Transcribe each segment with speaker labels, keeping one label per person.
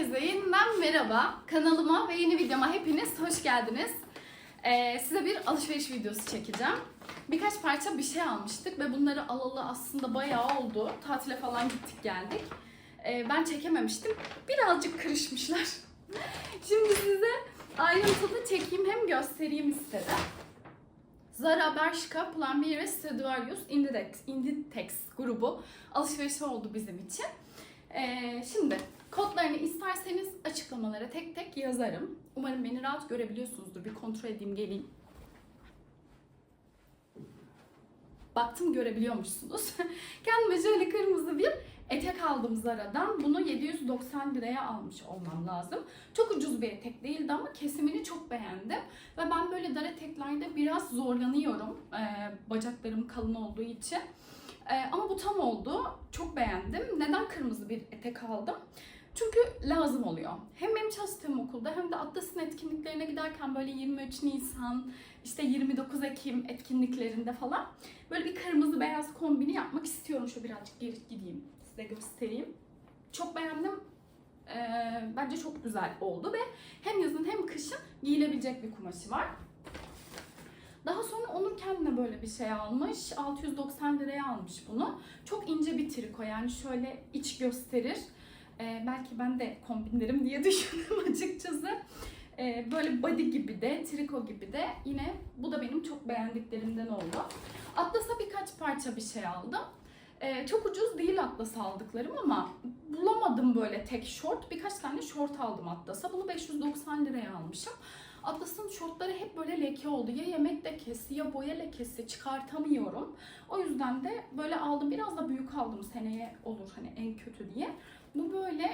Speaker 1: Herkese yeniden merhaba. Kanalıma ve yeni videoma hepiniz hoş geldiniz. Ee, size bir alışveriş videosu çekeceğim. Birkaç parça bir şey almıştık ve bunları alalı aslında bayağı oldu. Tatile falan gittik geldik. Ee, ben çekememiştim. Birazcık kırışmışlar. Şimdi size ayrıntılı çekeyim hem göstereyim istedim. Zara, Bershka, Pull&Bear ve Stradivarius Inditex, Inditex grubu alışverişi oldu bizim için. Ee, şimdi kodlarını isterseniz açıklamalara tek tek yazarım. Umarım beni rahat görebiliyorsunuzdur. Bir kontrol edeyim geleyim. Baktım görebiliyormuşsunuz. Kendime şöyle kırmızı bir etek aldım Zara'dan. Bunu 790 liraya almış olmam lazım. Çok ucuz bir etek değildi ama kesimini çok beğendim. Ve ben böyle dar eteklerde biraz zorlanıyorum. Ee, bacaklarım kalın olduğu için. Ee, ama bu tam oldu. Çok beğendim. Neden kırmızı bir etek aldım? Çünkü lazım oluyor. Hem benim çalıştığım okulda hem de Atlas'ın etkinliklerine giderken böyle 23 Nisan, işte 29 Ekim etkinliklerinde falan böyle bir kırmızı beyaz kombini yapmak istiyorum. Şöyle birazcık geri gideyim size göstereyim. Çok beğendim. Ee, bence çok güzel oldu ve hem yazın hem kışın giyilebilecek bir kumaşı var. Daha sonra Onur kendine böyle bir şey almış. 690 liraya almış bunu. Çok ince bir triko yani şöyle iç gösterir. Ee, belki ben de kombinlerim diye düşündüm açıkçası. Ee, böyle body gibi de, triko gibi de yine bu da benim çok beğendiklerimden oldu. Atlas'a birkaç parça bir şey aldım. Ee, çok ucuz değil Atlas aldıklarım ama bulamadım böyle tek short. Birkaç tane short aldım Atlas'a. Bunu 590 liraya almışım. Atlas'ın şortları hep böyle leke oldu. Ya yemek lekesi ya boya lekesi çıkartamıyorum. O yüzden de böyle aldım. Biraz da büyük aldım seneye olur hani en kötü diye. Bu böyle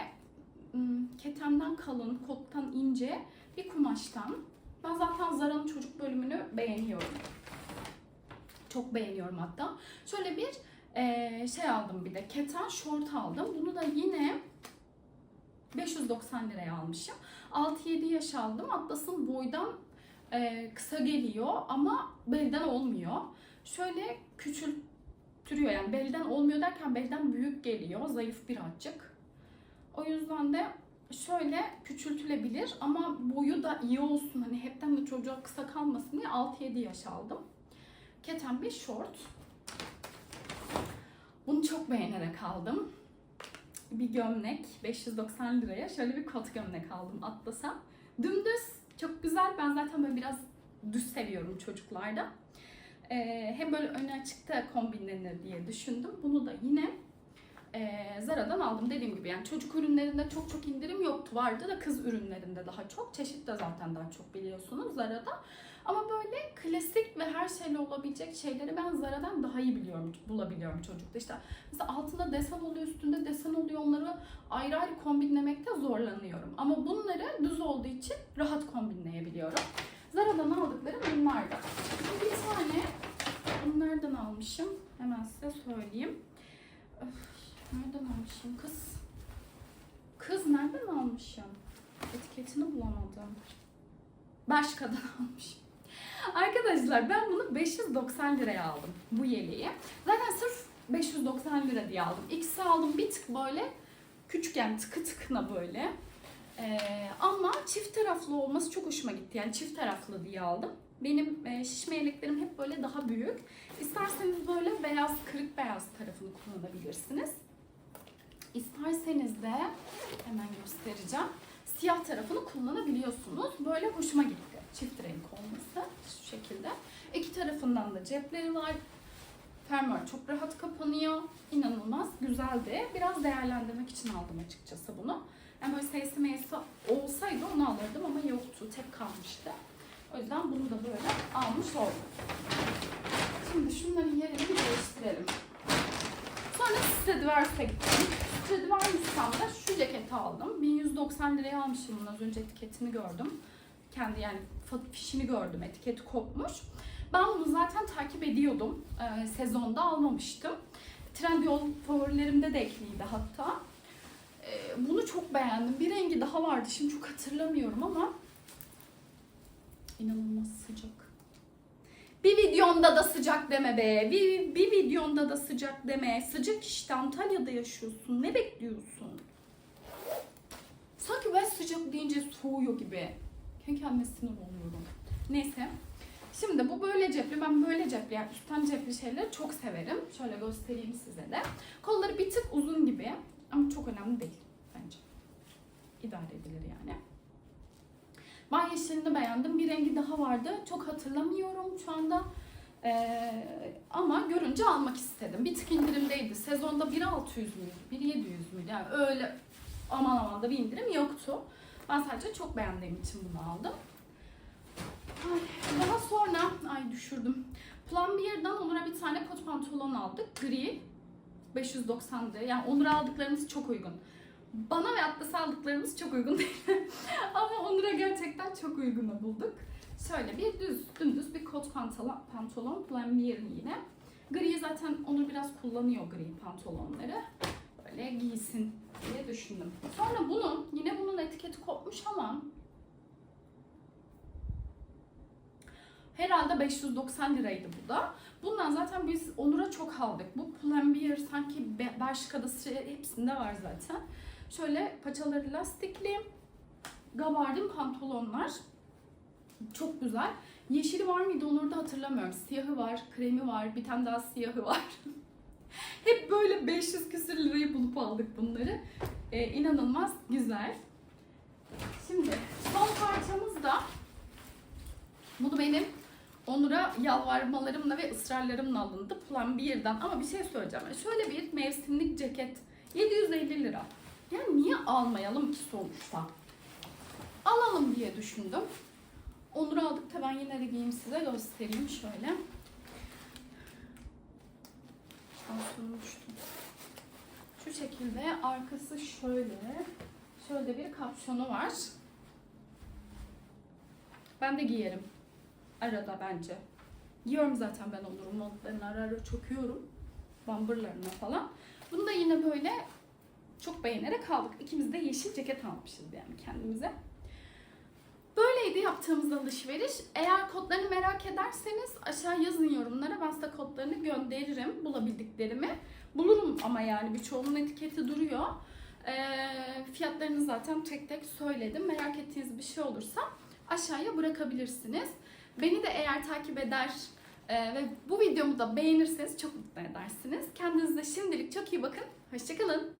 Speaker 1: ketemden kalın, kottan ince bir kumaştan. Ben zaten Zara'nın çocuk bölümünü beğeniyorum. Çok beğeniyorum hatta. Şöyle bir şey aldım bir de. Keten şort aldım. Bunu da yine 590 liraya almışım. 6-7 yaş aldım. Atlas'ın boydan e, kısa geliyor ama belden olmuyor. Şöyle küçültürüyor yani belden olmuyor derken belden büyük geliyor. Zayıf birazcık. O yüzden de şöyle küçültülebilir ama boyu da iyi olsun hani hepten de çocuğa kısa kalmasın diye 6-7 yaş aldım. Keten bir short. Bunu çok beğenerek aldım bir gömlek 590 liraya şöyle bir kot gömlek aldım Atlas'a. Dümdüz çok güzel. Ben zaten böyle biraz düz seviyorum çocuklarda. Ee, hem böyle önü açıkta kombinlenir diye düşündüm. Bunu da yine e, Zara'dan aldım dediğim gibi. Yani çocuk ürünlerinde çok çok indirim yoktu. Vardı da kız ürünlerinde daha çok. Çeşit de zaten daha çok biliyorsunuz Zara'da. Ama böyle klasik ve her şeyle olabilecek şeyleri ben Zara'dan daha iyi biliyorum, bulabiliyorum çocukta. İşte mesela altında desen oluyor, üstünde desen oluyor. Onları ayrı ayrı kombinlemekte zorlanıyorum. Ama bunları düz olduğu için rahat kombinleyebiliyorum. Zara'dan aldıklarım bunlardı. Bir tane bunlardan almışım. Hemen size söyleyeyim. Öf, nereden almışım kız? Kız nereden almışım? Etiketini bulamadım. Başkadan almışım. Arkadaşlar ben bunu 590 liraya aldım bu yeleği. Zaten sırf 590 lira diye aldım. İkisi aldım bir tık böyle küçükken tıkı tıkına böyle. Ee, ama çift taraflı olması çok hoşuma gitti. Yani çift taraflı diye aldım. Benim e, şişme yeleklerim hep böyle daha büyük. İsterseniz böyle beyaz, kırık beyaz tarafını kullanabilirsiniz. İsterseniz de hemen göstereceğim. Siyah tarafını kullanabiliyorsunuz. Böyle hoşuma gitti. Çift renk olması şu şekilde. İki tarafından da cepleri var. Fermuar çok rahat kapanıyor. İnanılmaz güzeldi. Biraz değerlendirmek için aldım açıkçası bunu. Yani böyle seysi meysi olsaydı onu alırdım ama yoktu. Tek kalmıştı. O yüzden bunu da böyle almış oldum. Şimdi şunların yerini değiştirelim. Sonra Stradivarius'a gittim. Stradivarius'tan da şu ceketi aldım. 1190 liraya almışım bunu. Az önce etiketini gördüm. Kendi yani fişini gördüm. Etiketi kopmuş. Ben bunu zaten takip ediyordum. Ee, sezonda almamıştım. Trendyol favorilerimde de ekliydi hatta. Ee, bunu çok beğendim. Bir rengi daha vardı. Şimdi çok hatırlamıyorum ama inanılmaz sıcak. Bir videonda da sıcak deme be. Bir, bir videonda da sıcak deme. Sıcak işte Antalya'da yaşıyorsun. Ne bekliyorsun? Sanki sıcak deyince soğuyor gibi. Kendi kendime sinir oluyorum. Neyse. Şimdi bu böyle cepli. Ben böyle cepli yani üstten cepli şeyleri çok severim. Şöyle göstereyim size de. Kolları bir tık uzun gibi ama çok önemli değil bence. İdare edilir yani. Ben yeşilini beğendim. Bir rengi daha vardı. Çok hatırlamıyorum şu anda. Ee, ama görünce almak istedim. Bir tık indirimdeydi. Sezonda 1600 müydü? 1700 müydü? Yani öyle aman aman da bir indirim yoktu. Ben sadece çok beğendiğim için bunu aldım. Ay, daha sonra, ay düşürdüm. Plambier'dan Onur'a bir tane kot pantolon aldık. Gri. 590 lira. Yani Onur'a aldıklarımız çok uygun. Bana ve Atlas'a aldıklarımız çok uygun değil. Ama Onur'a gerçekten çok uygunu bulduk. Şöyle bir düz, dümdüz bir kot pantolon, pantolon Plumbier yine. Gri zaten Onur biraz kullanıyor gri pantolonları. Böyle giysin diye düşündüm. Sonra bunun, yine bunun etiketi kopmuş ama Herhalde 590 liraydı bu da. Bundan zaten biz Onur'a çok aldık. Bu Plumbier sanki Be- Bershka'da şey- hepsinde var zaten. Şöyle paçaları lastikli. Gabardin pantolonlar. Çok güzel. Yeşili var mıydı Onur'da hatırlamıyorum. Siyahı var, kremi var, bir tane daha siyahı var. Hep böyle 500 küsür lirayı bulup aldık bunları. Ee, inanılmaz güzel. Şimdi son parçamız da bunu benim Onur'a yalvarmalarımla ve ısrarlarımla alındı Plumbier'dan. Ama bir şey söyleyeceğim. Şöyle bir mevsimlik ceket 750 lira. Yani niye almayalım ki sonuçta? Alalım diye düşündüm. Onur'a aldık da ben yine de giyeyim size göstereyim şöyle. Şansım düştü. Şu şekilde arkası şöyle. Şöyle bir kapşonu var. Ben de giyerim. Arada bence. Giyiyorum zaten ben Onur'un montlarını ara ara çöküyorum. Bumperlarına falan. Bunu da yine böyle çok beğenerek aldık. İkimiz de yeşil ceket almışız yani kendimize. Böyleydi yaptığımız alışveriş. Eğer kodlarını merak ederseniz aşağı yazın yorumlara. Ben size kodlarını gönderirim bulabildiklerimi. Bulurum ama yani birçoğunun etiketi duruyor. Ee, fiyatlarını zaten tek tek söyledim. Merak ettiğiniz bir şey olursa aşağıya bırakabilirsiniz. Beni de eğer takip eder e, ve bu videomu da beğenirseniz çok mutlu edersiniz. Kendinize şimdilik çok iyi bakın. Hoşçakalın.